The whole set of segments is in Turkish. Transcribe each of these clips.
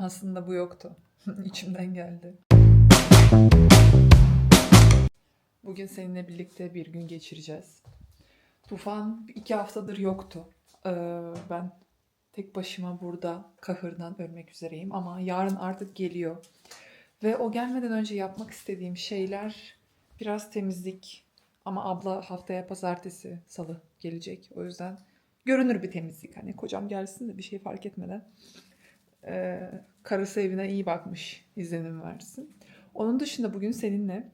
Aslında bu yoktu. İçimden geldi. Bugün seninle birlikte bir gün geçireceğiz. Tufan iki haftadır yoktu. Ee, ben tek başıma burada kahırdan ölmek üzereyim ama yarın artık geliyor. Ve o gelmeden önce yapmak istediğim şeyler biraz temizlik. Ama abla haftaya pazartesi, salı gelecek. O yüzden görünür bir temizlik. Hani kocam gelsin de bir şey fark etmeden. Ee, karısı evine iyi bakmış izlenim versin. Onun dışında bugün seninle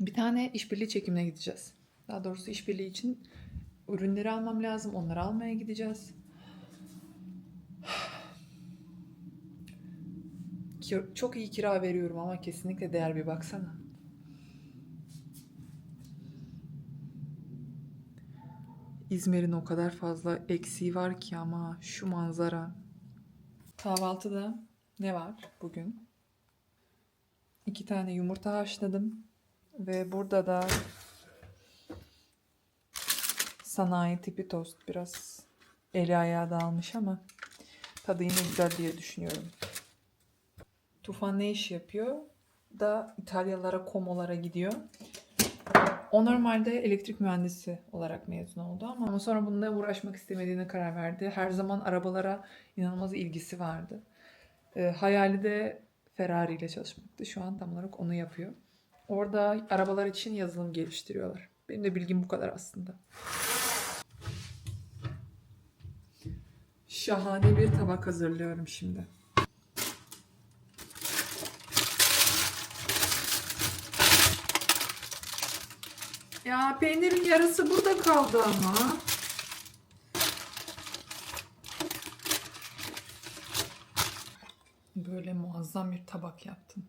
bir tane işbirliği çekimine gideceğiz. Daha doğrusu işbirliği için ürünleri almam lazım. Onları almaya gideceğiz. Çok iyi kira veriyorum ama kesinlikle değer bir baksana. İzmir'in o kadar fazla eksiği var ki ama şu manzara. Kahvaltıda ne var bugün? İki tane yumurta haşladım. Ve burada da sanayi tipi tost. Biraz eli ayağı dağılmış ama tadı yine güzel diye düşünüyorum. Tufan ne iş yapıyor? Da İtalyalara, komolara gidiyor. O normalde elektrik mühendisi olarak mezun oldu ama, sonra bununla uğraşmak istemediğine karar verdi. Her zaman arabalara inanılmaz ilgisi vardı. Ee, hayali de Ferrari ile çalışmaktı. Şu an tam olarak onu yapıyor. Orada arabalar için yazılım geliştiriyorlar. Benim de bilgim bu kadar aslında. Şahane bir tabak hazırlıyorum şimdi. Ya peynirin yarısı burada kaldı ama. Böyle muazzam bir tabak yaptım.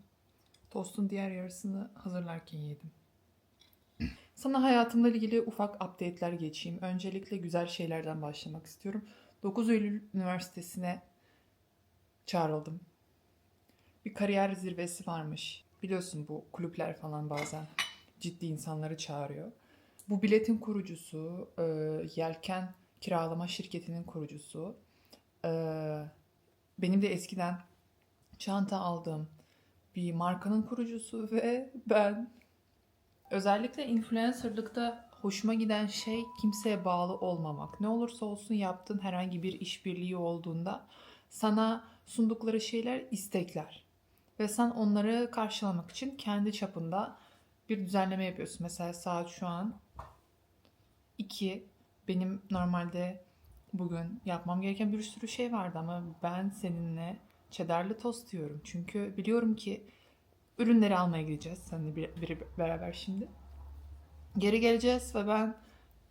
Tostun diğer yarısını hazırlarken yedim. Sana hayatımla ilgili ufak update'ler geçeyim. Öncelikle güzel şeylerden başlamak istiyorum. 9 Eylül Üniversitesi'ne çağrıldım. Bir kariyer zirvesi varmış. Biliyorsun bu kulüpler falan bazen ciddi insanları çağırıyor. Bu biletin kurucusu, e, Yelken Kiralama Şirketi'nin kurucusu. e, benim de eskiden çanta aldığım bir markanın kurucusu ve ben özellikle influencerlıkta hoşuma giden şey kimseye bağlı olmamak. Ne olursa olsun yaptığın herhangi bir işbirliği olduğunda sana sundukları şeyler istekler. Ve sen onları karşılamak için kendi çapında bir düzenleme yapıyorsun. Mesela saat şu an 2. Benim normalde bugün yapmam gereken bir sürü şey vardı ama ben seninle cheddarlı tost diyorum. Çünkü biliyorum ki ürünleri almaya gideceğiz seninle bir, bir- beraber şimdi. Geri geleceğiz ve ben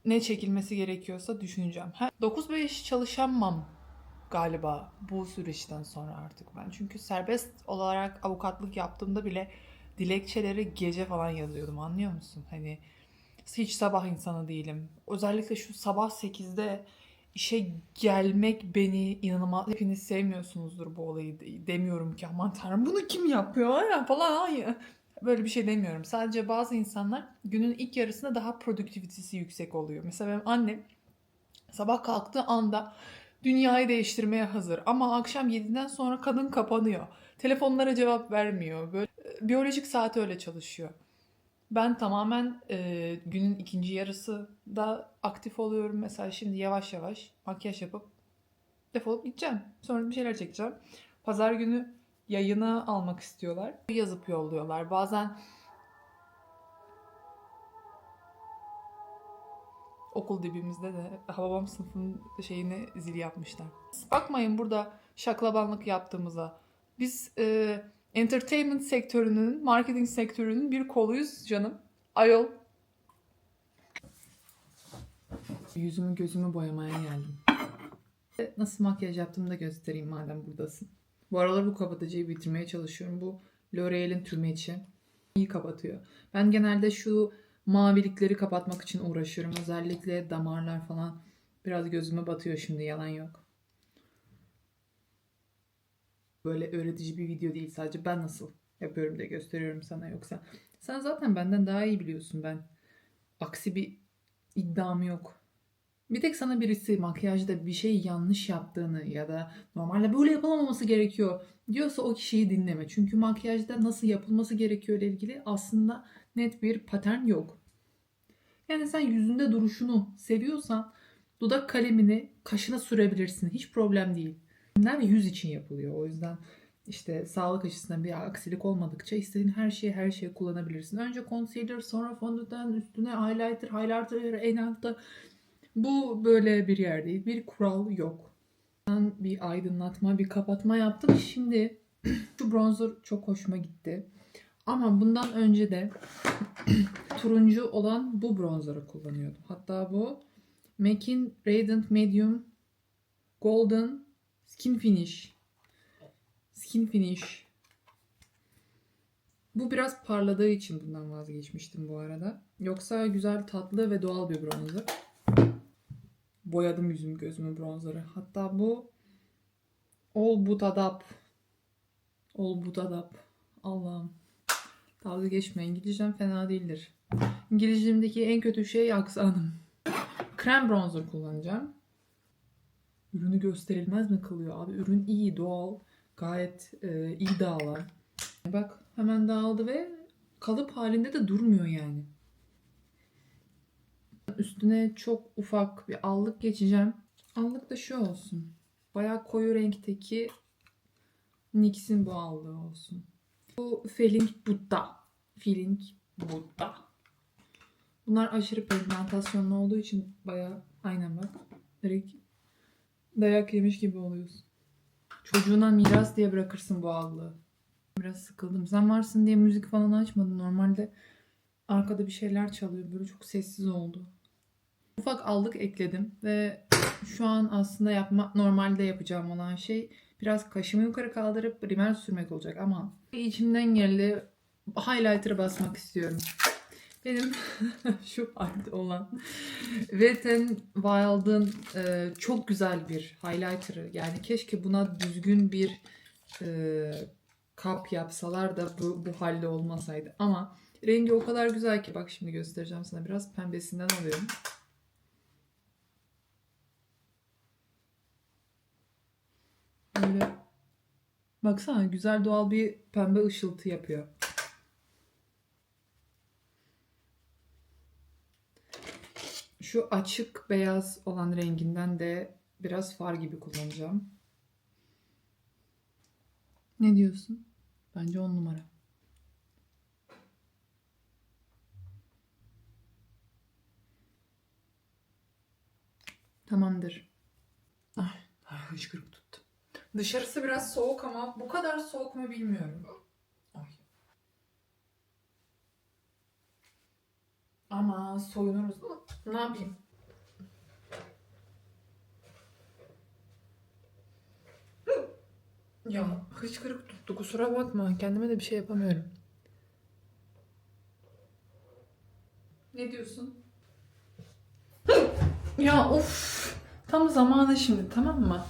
ne çekilmesi gerekiyorsa düşüneceğim. Ha, 9-5 çalışamam galiba bu süreçten sonra artık ben. Çünkü serbest olarak avukatlık yaptığımda bile dilekçeleri gece falan yazıyordum anlıyor musun? Hani hiç sabah insanı değilim. Özellikle şu sabah 8'de işe gelmek beni inanılmaz hepiniz sevmiyorsunuzdur bu olayı De- demiyorum ki aman tanrım bunu kim yapıyor ya falan hayır. Böyle bir şey demiyorum. Sadece bazı insanlar günün ilk yarısında daha produktivitesi yüksek oluyor. Mesela benim annem sabah kalktığı anda dünyayı değiştirmeye hazır ama akşam 7'den sonra kadın kapanıyor. Telefonlara cevap vermiyor. Böyle e, biyolojik saat öyle çalışıyor. Ben tamamen e, günün ikinci yarısı da aktif oluyorum. Mesela şimdi yavaş yavaş makyaj yapıp defolup gideceğim. Sonra bir şeyler çekeceğim. Pazar günü yayına almak istiyorlar. Yazıp yolluyorlar. Bazen okul dibimizde de babam sınıfın şeyini zil yapmışlar. Bakmayın burada şaklabanlık yaptığımıza. Biz e, entertainment sektörünün, marketing sektörünün bir koluyuz canım. Ayol. Yüzümü gözümü boyamaya geldim. Nasıl makyaj yaptığımı da göstereyim madem buradasın. Bu aralar bu kapatıcıyı bitirmeye çalışıyorum. Bu L'Oreal'in tümeci. İyi kapatıyor. Ben genelde şu mavilikleri kapatmak için uğraşıyorum. Özellikle damarlar falan biraz gözüme batıyor şimdi yalan yok. Böyle öğretici bir video değil sadece ben nasıl yapıyorum diye gösteriyorum sana yoksa. Sen zaten benden daha iyi biliyorsun ben. Aksi bir iddiam yok. Bir tek sana birisi makyajda bir şey yanlış yaptığını ya da normalde böyle yapılmaması gerekiyor diyorsa o kişiyi dinleme. Çünkü makyajda nasıl yapılması gerekiyor ile ilgili aslında net bir patern yok. Yani sen yüzünde duruşunu seviyorsan dudak kalemini kaşına sürebilirsin. Hiç problem değil. Bunlar yüz için yapılıyor. O yüzden işte sağlık açısından bir aksilik olmadıkça istediğin her şeyi her şeye kullanabilirsin. Önce concealer, sonra fondöten, üstüne highlighter, highlighter en altta. Bu böyle bir yer değil. Bir kural yok. Ben bir aydınlatma, bir kapatma yaptım. Şimdi şu bronzer çok hoşuma gitti. Ama bundan önce de turuncu olan bu bronzer'ı kullanıyordum. Hatta bu MAC'in Radiant Medium Golden Skin Finish. Skin Finish. Bu biraz parladığı için bundan vazgeçmiştim bu arada. Yoksa güzel, tatlı ve doğal bir bronzer. Boyadım yüzüm gözümü bronzerı. Hatta bu All Budadap. All Budadap. Allah'ım. Dalga geçme. İngilizcem fena değildir. İngilizcemdeki en kötü şey aksanım. Krem bronzer kullanacağım. Ürünü gösterilmez mi kılıyor abi? Ürün iyi, doğal. Gayet e, iyi dağılar. Bak hemen dağıldı ve kalıp halinde de durmuyor yani. Üstüne çok ufak bir allık geçeceğim. Allık da şu olsun. Bayağı koyu renkteki NYX'in bu allığı olsun. Bu Feeling Buddha. Feeling Buddha. Bunlar aşırı pigmentasyonlu olduğu için bayağı aynen bak. Direkt dayak yemiş gibi oluyorsun. Çocuğuna miras diye bırakırsın bu allığı. Biraz sıkıldım. Sen varsın diye müzik falan açmadım. Normalde arkada bir şeyler çalıyor. Böyle çok sessiz oldu. Ufak aldık ekledim ve şu an aslında yapma normalde yapacağım olan şey biraz kaşımı yukarı kaldırıp rimel sürmek olacak ama içimden geldi highlighter'a basmak istiyorum. Benim şu halde olan Wet n Wild'ın e, çok güzel bir highlighter'ı. Yani keşke buna düzgün bir e, kap yapsalar da bu, bu halde olmasaydı. Ama rengi o kadar güzel ki bak şimdi göstereceğim sana biraz pembesinden alıyorum. Böyle baksana güzel doğal bir pembe ışıltı yapıyor. Şu açık beyaz olan renginden de biraz far gibi kullanacağım. Ne diyorsun? Bence on numara. Tamamdır. Ay, ay hıçkırık tuttu. Dışarısı biraz soğuk ama bu kadar soğuk mu bilmiyorum. Ama soyunuruz? Ne yapayım? Ya hıçkırık tuttu kusura bakma. Kendime de bir şey yapamıyorum. Ne diyorsun? ya of. Tam zamanı şimdi tamam mı?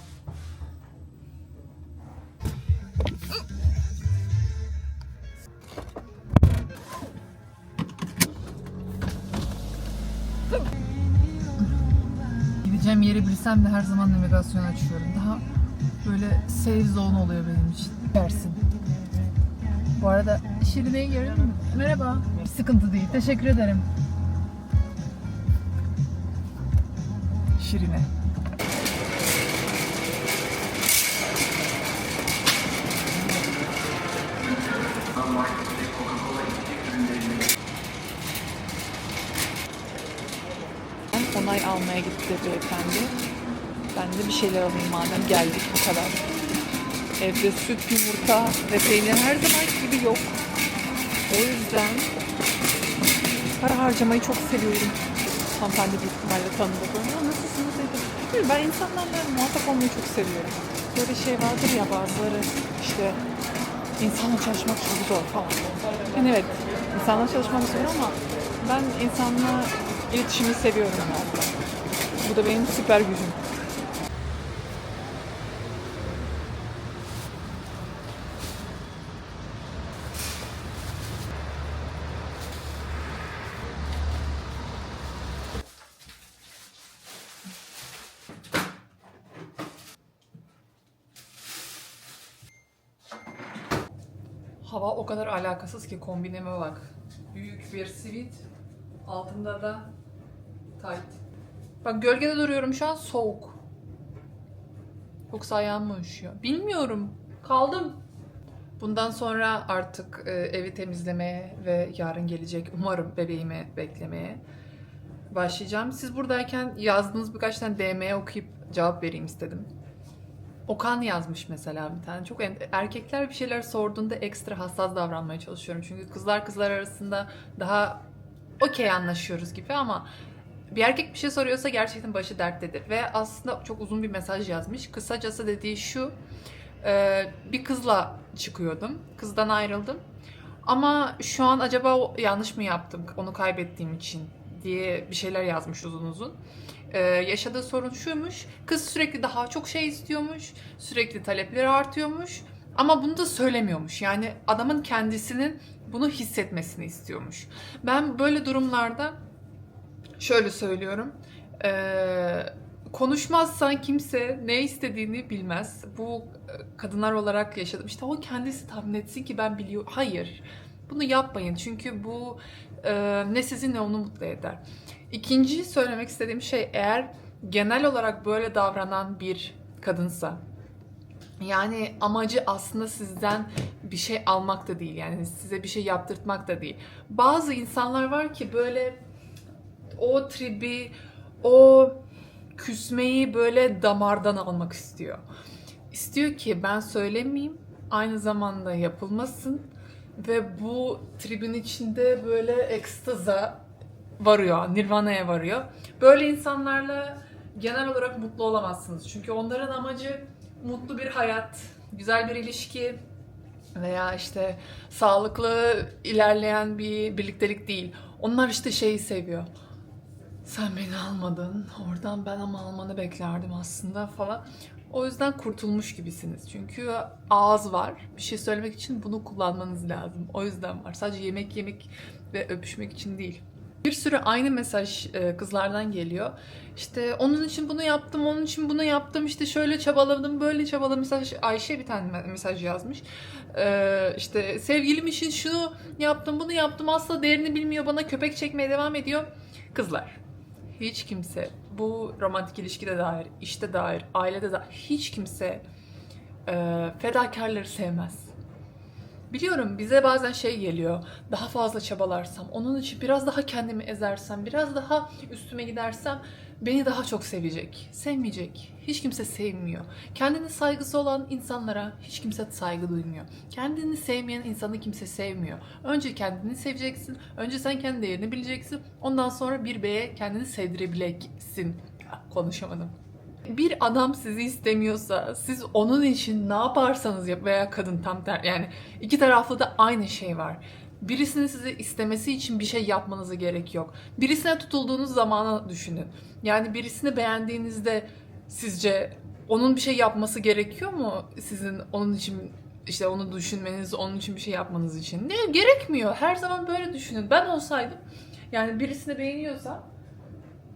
Gideceğim yeri bilsem de her zaman navigasyon açıyorum. Daha böyle safe zone oluyor benim için. Dersin. Bu arada Şirine'yi görüyor musun? Merhaba. Sıkıntı değil. Teşekkür ederim. Şirine. Almaya gitti beyefendi. Ben de bir şeyler alayım madem geldik bu kadar. Evde süt, yumurta ve peynir her zaman gibi yok. O yüzden para harcamayı çok seviyorum. Hanımefendi büyük ihtimalle tanıdı beni. "Aa, Nasılsınız. Bilmiyorum, Ben insanlarla muhatap olmayı çok seviyorum. Böyle şey vardır ya bazıları işte insanla çalışmak çok zor falan. Yani evet insanla çalışmak zor ama ben insanla iletişimi seviyorum yani. Bu da benim süper gücüm. Hava o kadar alakasız ki kombineme bak. Büyük bir sivit, altında da tight. Bak gölgede duruyorum şu an soğuk. Yoksa ayağım mı üşüyor? Bilmiyorum. Kaldım. Bundan sonra artık e, evi temizlemeye ve yarın gelecek umarım bebeğimi beklemeye başlayacağım. Siz buradayken yazdığınız birkaç tane DM okuyup cevap vereyim istedim. Okan yazmış mesela bir tane. Çok erkekler bir şeyler sorduğunda ekstra hassas davranmaya çalışıyorum. Çünkü kızlar kızlar arasında daha okey anlaşıyoruz gibi ama bir erkek bir şey soruyorsa gerçekten başı derttedir. Ve aslında çok uzun bir mesaj yazmış. Kısacası dediği şu. e, bir kızla çıkıyordum. Kızdan ayrıldım. Ama şu an acaba yanlış mı yaptım onu kaybettiğim için diye bir şeyler yazmış uzun uzun. Ee, yaşadığı sorun şuymuş. Kız sürekli daha çok şey istiyormuş. Sürekli talepleri artıyormuş. Ama bunu da söylemiyormuş. Yani adamın kendisinin bunu hissetmesini istiyormuş. Ben böyle durumlarda şöyle söylüyorum. Ee, konuşmazsan kimse ne istediğini bilmez. Bu e, kadınlar olarak yaşadım. İşte o kendisi tahmin etsin ki ben biliyor. Hayır. Bunu yapmayın. Çünkü bu e, ne sizi ne onu mutlu eder. İkinci söylemek istediğim şey eğer genel olarak böyle davranan bir kadınsa yani amacı aslında sizden bir şey almak da değil yani size bir şey yaptırtmak da değil. Bazı insanlar var ki böyle o tribi, o küsmeyi böyle damardan almak istiyor. İstiyor ki ben söylemeyeyim, aynı zamanda yapılmasın ve bu tribin içinde böyle ekstaza varıyor, nirvana'ya varıyor. Böyle insanlarla genel olarak mutlu olamazsınız. Çünkü onların amacı mutlu bir hayat, güzel bir ilişki veya işte sağlıklı ilerleyen bir birliktelik değil. Onlar işte şeyi seviyor. Sen beni almadın, oradan ben ama almanı beklerdim aslında falan. O yüzden kurtulmuş gibisiniz. Çünkü ağız var. Bir şey söylemek için bunu kullanmanız lazım. O yüzden var. Sadece yemek yemek ve öpüşmek için değil. Bir sürü aynı mesaj e, kızlardan geliyor. İşte onun için bunu yaptım, onun için bunu yaptım, işte şöyle çabaladım, böyle çabaladım. Mesaj Ayşe bir tane me- mesaj yazmış. Ee, işte sevgilim için şunu yaptım, bunu yaptım, asla değerini bilmiyor, bana köpek çekmeye devam ediyor. Kızlar, hiç kimse bu romantik ilişkide dair, işte dair, ailede dair hiç kimse e, fedakarları sevmez. Biliyorum bize bazen şey geliyor. Daha fazla çabalarsam, onun için biraz daha kendimi ezersem, biraz daha üstüme gidersem beni daha çok sevecek. Sevmeyecek. Hiç kimse sevmiyor. Kendine saygısı olan insanlara hiç kimse saygı duymuyor. Kendini sevmeyen insanı kimse sevmiyor. Önce kendini seveceksin. Önce sen kendi değerini bileceksin. Ondan sonra bir beye kendini sevdirebileceksin. Ah, Konuşamadım. Bir adam sizi istemiyorsa siz onun için ne yaparsanız yap veya kadın tam ter yani iki taraflı da aynı şey var. Birisinin sizi istemesi için bir şey yapmanıza gerek yok. Birisine tutulduğunuz zamanı düşünün. Yani birisini beğendiğinizde sizce onun bir şey yapması gerekiyor mu sizin onun için işte onu düşünmeniz, onun için bir şey yapmanız için? Ne gerekmiyor. Her zaman böyle düşünün. Ben olsaydım yani birisini beğeniyorsa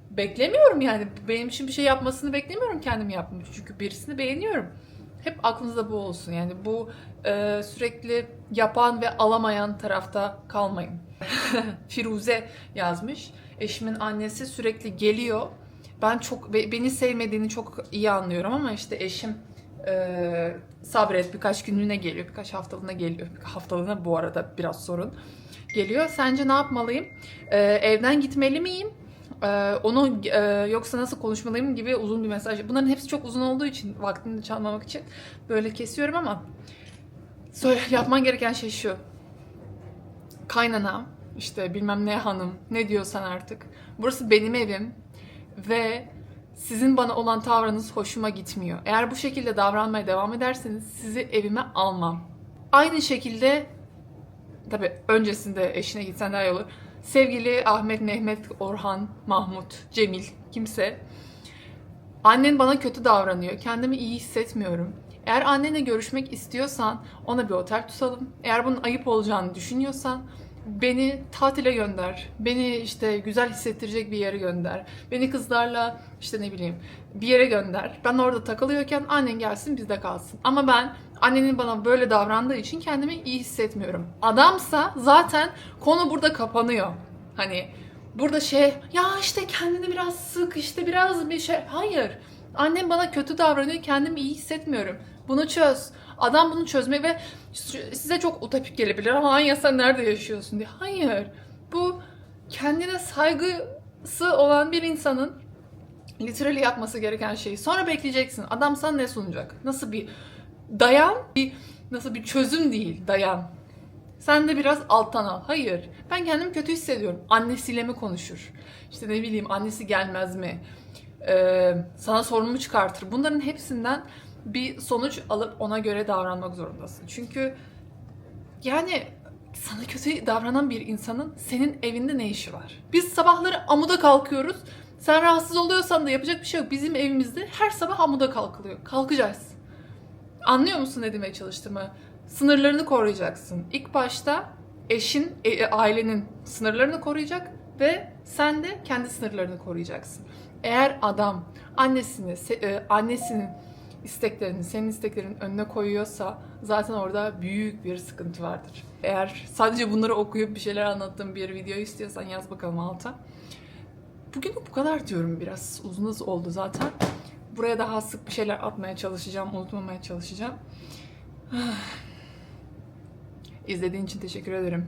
beklemiyorum yani. Benim için bir şey yapmasını beklemiyorum kendim yapmam. Çünkü birisini beğeniyorum. Hep aklınızda bu olsun. Yani bu e, sürekli yapan ve alamayan tarafta kalmayın. Firuze yazmış. Eşimin annesi sürekli geliyor. Ben çok be- beni sevmediğini çok iyi anlıyorum ama işte eşim e, sabret birkaç günlüğüne geliyor, birkaç haftalığına geliyor. Haftalığına bu arada biraz sorun geliyor. Sence ne yapmalıyım? E, evden gitmeli miyim? Ee, onu e, yoksa nasıl konuşmalıyım gibi uzun bir mesaj. Bunların hepsi çok uzun olduğu için vaktini çalmamak için böyle kesiyorum ama söyle, yapman gereken şey şu. Kaynana, işte bilmem ne hanım, ne diyorsan artık. Burası benim evim ve sizin bana olan tavrınız hoşuma gitmiyor. Eğer bu şekilde davranmaya devam ederseniz sizi evime almam. Aynı şekilde tabii öncesinde eşine gitsen daha iyi olur. Sevgili Ahmet, Mehmet, Orhan, Mahmut, Cemil, kimse. Annen bana kötü davranıyor. Kendimi iyi hissetmiyorum. Eğer annenle görüşmek istiyorsan ona bir otel tutalım. Eğer bunun ayıp olacağını düşünüyorsan beni tatile gönder. Beni işte güzel hissettirecek bir yere gönder. Beni kızlarla işte ne bileyim bir yere gönder. Ben orada takılıyorken annen gelsin bizde kalsın. Ama ben Annenin bana böyle davrandığı için kendimi iyi hissetmiyorum. Adamsa zaten konu burada kapanıyor. Hani burada şey ya işte kendini biraz sık işte biraz bir şey. Hayır. Annem bana kötü davranıyor kendimi iyi hissetmiyorum. Bunu çöz. Adam bunu çözmeyi ve size çok utopik gelebilir. Ama ya sen nerede yaşıyorsun diye. Hayır. Bu kendine saygısı olan bir insanın literally yapması gereken şeyi. Sonra bekleyeceksin. Adam sana ne sunacak? Nasıl bir dayan? Bir nasıl bir çözüm değil dayan. Sen de biraz alttan al. Hayır. Ben kendimi kötü hissediyorum. Annesiyle mi konuşur? İşte ne bileyim annesi gelmez mi? Ee, sana sorunumu çıkartır. Bunların hepsinden bir sonuç alıp ona göre davranmak zorundasın. Çünkü yani sana kötü davranan bir insanın senin evinde ne işi var? Biz sabahları amuda kalkıyoruz. Sen rahatsız oluyorsan da yapacak bir şey yok. Bizim evimizde her sabah amuda kalkılıyor. Kalkacağız. Anlıyor musun ne demeye çalıştığımı? Sınırlarını koruyacaksın. İlk başta eşin, e, ailenin sınırlarını koruyacak ve sen de kendi sınırlarını koruyacaksın. Eğer adam annesini, e, annesinin isteklerini, senin isteklerinin önüne koyuyorsa zaten orada büyük bir sıkıntı vardır. Eğer sadece bunları okuyup bir şeyler anlattığım bir video istiyorsan yaz bakalım alta. Bugün bu kadar diyorum biraz. Uzun oldu zaten. Buraya daha sık bir şeyler atmaya çalışacağım, unutmamaya çalışacağım. İzlediğin için teşekkür ederim.